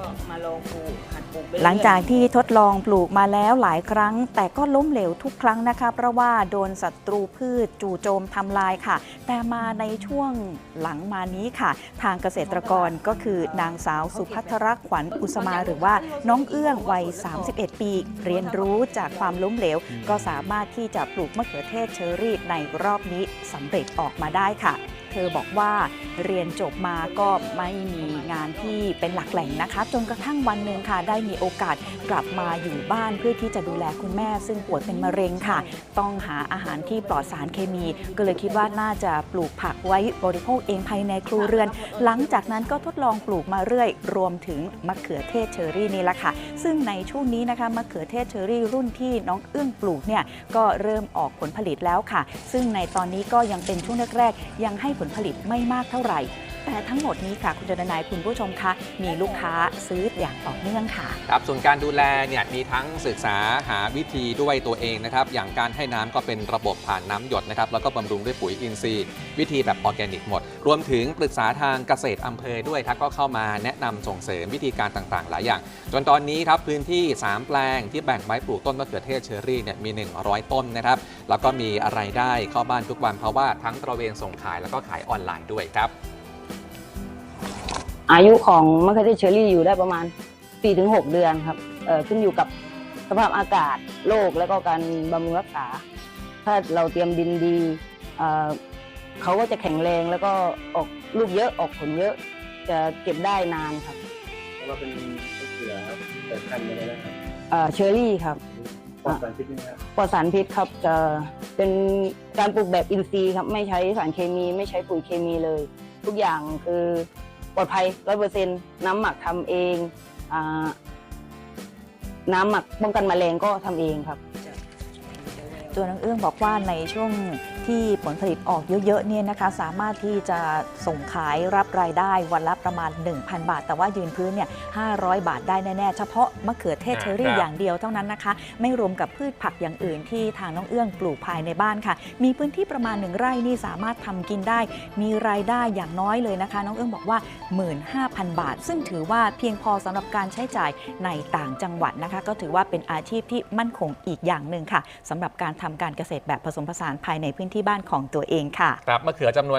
ก็มาลองปลูกหัดปลูกไปเรื่อยหลังจากที่ทดลองปลูกมาแล้วหลายครั้ง แต่ก็ล้มเหลวทุกครั้งนะคะ เพราะว่าโดนศัตรูพืชจู่โจมทำลายค่ะ แต่มาในช่วงหลังมานี้ค่ะ ทางเกษตรกรก็คือนางสาวสุพัทรขวัญอุสมาหรือว่าน้องเอื้องวัย 31 ปี เรียนรู้จากความล้มเหลว ก็สามารถที่จะปลูกมะเขือเทศเชอรี่ในรอบนี้สำเร็จออกมาได้ค่ะ เธอบอกว่าเรียนจบมาก็ไม่มีงานที่เป็นหลักแหล่งนะคะ จนกระทั่งวันหนึ่งค่ะ ได้มีโอกาสกลับมาอยู่บ้านเพื่อที่จะดูแลคุณแม่ ซึ่งป่วยเป็นมะเร็งค่ะ ต้องหาอาหารที่ปลอดสารเคมี ก็เลยคิดว่าน่าจะปลูกผักไว้บริโภคเองภายในครัวเรือน หลังจากนั้นก็ทดลองปลูกมาเรื่อย รวมถึงมะเขือเทศเชอรี่นี่แหละค่ะ ซึ่งในช่วงนี้นะคะมะเขือเทศเชอรี่รุ่นที่น้องเอื้องปลูกเนี่ยก็เริ่มออกผลผลิตแล้วค่ะ ซึ่งในตอนนี้ก็ยังเป็นช่วงแรกๆยังให้ผลผลิตไม่มากเท่าไหร่ แต่ทั้งหมดนี้ค่ะ คุณจนนายคุณผู้ชมคะมีลูกค้าซื้ออย่างต่อเนื่องค่ะ ครับส่วนการดูแลเนี่ยมีทั้งศึกษาหาวิธีด้วยตัวเองนะครับ อย่างการให้น้ำก็เป็นระบบผ่านน้ำหยดนะครับ แล้วก็บำรุงด้วยปุ๋ยอินทรีย์ วิธีแบบออร์แกนิกหมด รวมถึงปรึกษาทางเกษตรอำเภอด้วยครับก็เข้ามาแนะนำส่งเสริมวิธีการต่างๆ หลายอย่าง จนตอนนี้ครับพื้นที่ 3 แปลงที่แบ่งไว้ปลูกต้นมะเขือเทศเชอรี่เนี่ยมี 100 ต้นนะครับ แล้วก็มีอะไรายได้เข้าบ้านทุกวันเพราะว่าทั้งตระเวนส่งขายแล้วก็ขายออนไลน์ด้วยครับ อายุของมะเขือเทศเชอรี่อยู่ได้ประมาณ 4-6 เดือนครับเอ่อขึ้นอยู่กับสภาพอากาศโรคแล้วก็การบำรุงรักษา ถ้าเราเตรียมดินดีเอ่อเขาก็จะแข็งแรงแล้วก็ออกลูกเยอะออกผลเยอะจะเก็บได้นานครับเราเป็นมะเขือแต่พันธุ์อะไรนะครับเอ่อเชอรี่ครับปลอดสารพิษไหมครับปลอดสารพิษครับจะเป็นการปลูกแบบอินทรีย์ครับไม่ใช้สารเคมีไม่ใช้ปุ๋ยเคมีเลย ทุกอย่างคือป ลอดภัยร้อยเปอร์เซ็นต์น้ำหมักทำเอง น้ำหมักป้องกันแมลงก็ทำเองครับ ตัวน้องเอื้องบอกว่าในช่วงที่ผลผลิตออกเยอะๆเนี่ยนะคะ สามารถที่จะส่งขายรับรายได้วันละประมาณ 1,000 บาท แต่ว่ายืนพื้นเนี่ย500 บาทได้แน่ๆ เฉพาะมะเขือเทศเชอรี่อย่างเดียวเท่านั้นนะคะ ไม่รวมกับพืชผักอย่างอื่นที่ทางน้องเอื้องปลูกภายในบ้านค่ะ มีพื้นที่ประมาณหนึ่งไร่นี่สามารถทำกินได้ มีรายได้อย่างน้อยเลยนะคะ น้องเอื้องบอกว่า 15,000 บาท ซึ่งถือว่าเพียงพอสำหรับการใช้จ่ายในต่างจังหวัดนะคะ ก็ถือว่าเป็นอาชีพที่มั่นคงอีกอย่างหนึ่งค่ะสำหรับการทำการเกษตรแบบผสมผสานภายในพื้นที่บ้านของตัวเองค่ะ ครับมะเขือจำนวน